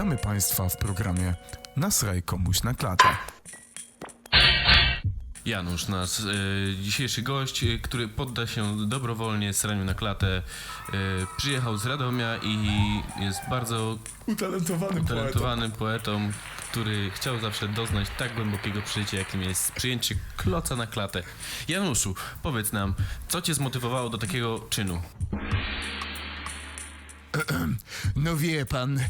Witamy Państwa w programie Nasraj komuś na klatę. Janusz, nasz e, dzisiejszy gość, e, który podda się dobrowolnie sraniu na klatę, e, przyjechał z Radomia i jest bardzo Utalentowany talentowanym poetą, który chciał zawsze doznać tak głębokiego przeżycia, jakim jest przyjęcie kloca na klatę. Januszu, powiedz nam, co cię zmotywowało do takiego czynu? No wie pan,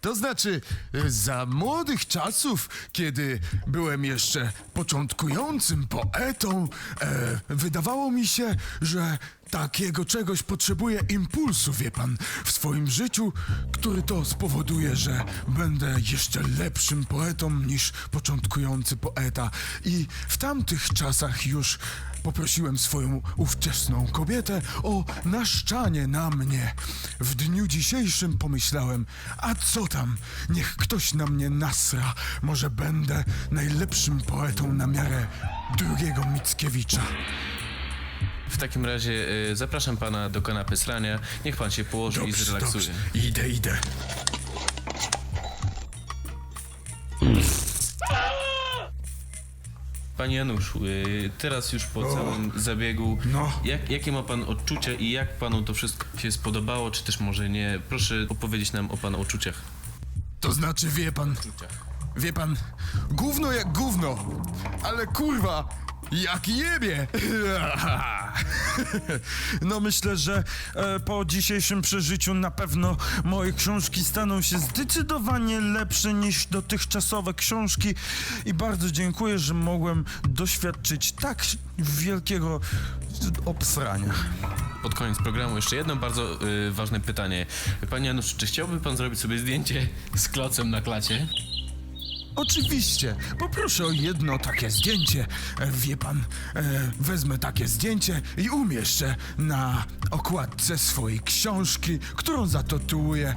to znaczy e, za młodych czasów, kiedy byłem jeszcze początkującym poetą, e, wydawało mi się, że takiego czegoś potrzebuję impulsu, wie pan, w swoim życiu, który to spowoduje, że będę jeszcze lepszym poetą niż początkujący poeta. I w tamtych czasach już Poprosiłem swoją ówczesną kobietę o naszczanie na mnie. W dniu dzisiejszym pomyślałem, a co tam, niech ktoś na mnie nasra. Może będę najlepszym poetą na miarę drugiego Mickiewicza. W takim razie e, zapraszam pana do kanapy srania, niech pan się położy i zrelaksuje. Idę, idę. Panie Januszu, y, teraz już po całym zabiegu, No. jak, jakie ma pan odczucia i jak panu to wszystko się spodobało, czy też może nie? Proszę opowiedzieć nam o pana uczuciach. To znaczy, wie pan, wie pan, gówno jak gówno, ale kurwa, jak jebie. No myślę, że e, po dzisiejszym przeżyciu na pewno moje książki staną się zdecydowanie lepsze niż dotychczasowe książki i bardzo dziękuję, że mogłem doświadczyć tak wielkiego obsrania. Pod koniec programu jeszcze jedno bardzo y, ważne pytanie. Panie Januszu, czy chciałby pan zrobić sobie zdjęcie z klocem na klacie? Oczywiście, poproszę o jedno takie zdjęcie. E, Wie pan, e, wezmę takie zdjęcie i umieszczę na okładce swojej książki, którą zatytułuję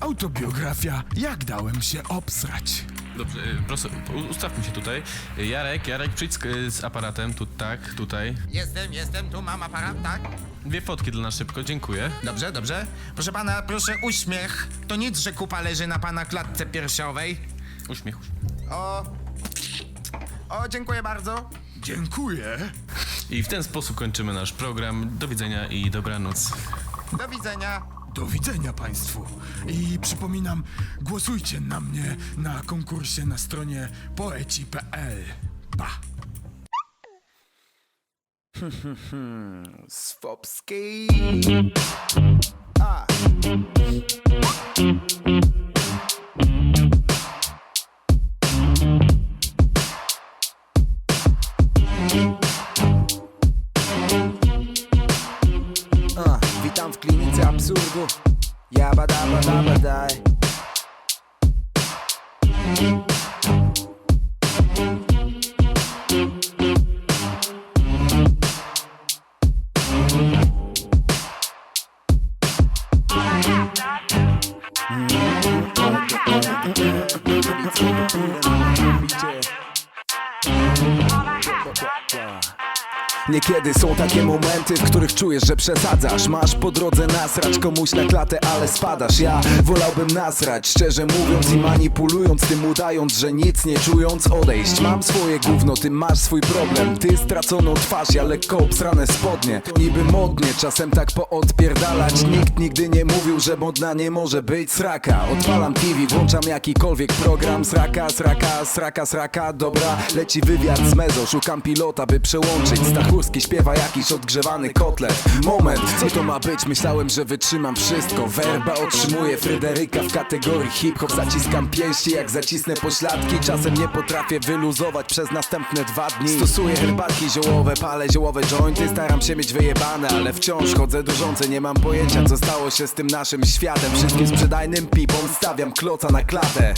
Autobiografia Jak dałem się obsrać. Dobrze, y, proszę, u- ustawmy się tutaj. Jarek, Jarek, przyjdź z, z aparatem, tu tak, tutaj. Jestem, jestem, tu mam aparat, tak? Dwie fotki dla nas szybko, dziękuję. Dobrze, dobrze. Proszę pana, proszę uśmiech. To nic, że kupa leży na pana klatce piersiowej. Uśmiech. uśmiech. O. O, dziękuję bardzo. Dziękuję. I w ten sposób kończymy nasz program. Do widzenia i dobranoc. Do widzenia. Do widzenia Państwu. I przypominam, głosujcie na mnie na konkursie na stronie poeci.pl. Pa! Swopski. A. A, Yabba dabba dabba die. Mm-hmm. Niekiedy są takie momenty, w których czujesz, że przesadzasz. Masz po drodze nasrać komuś na klatę, ale spadasz. Ja wolałbym nasrać, szczerze mówiąc i manipulując Tym udając, że nic nie czując. Odejść. Mam swoje gówno, ty masz swój problem. Ty straconą twarz, ja lekko obsrane spodnie. Niby modnie, czasem tak poodpierdalać. Nikt nigdy nie mówił, że modna nie może być sraka. Odpalam TV, włączam jakikolwiek program. Sraka, sraka, sraka, sraka, dobra. Leci wywiad z mezo, szukam pilota, by przełączyć Stachurski śpiewa jakiś odgrzewany kotlet. Moment, co to ma być? Myślałem, że wytrzymam wszystko. Werba otrzymuje Fryderyka w kategorii hip-hop. Zaciskam pięści jak zacisnę pośladki. Czasem nie potrafię wyluzować przez następne dwa dni. Stosuję herbatki ziołowe, palę ziołowe jointy. Staram się mieć wyjebane, ale wciąż chodzę dużące Nie mam pojęcia co stało się z tym naszym światem. Wszystkim sprzedajnym pipom stawiam kloca na klatę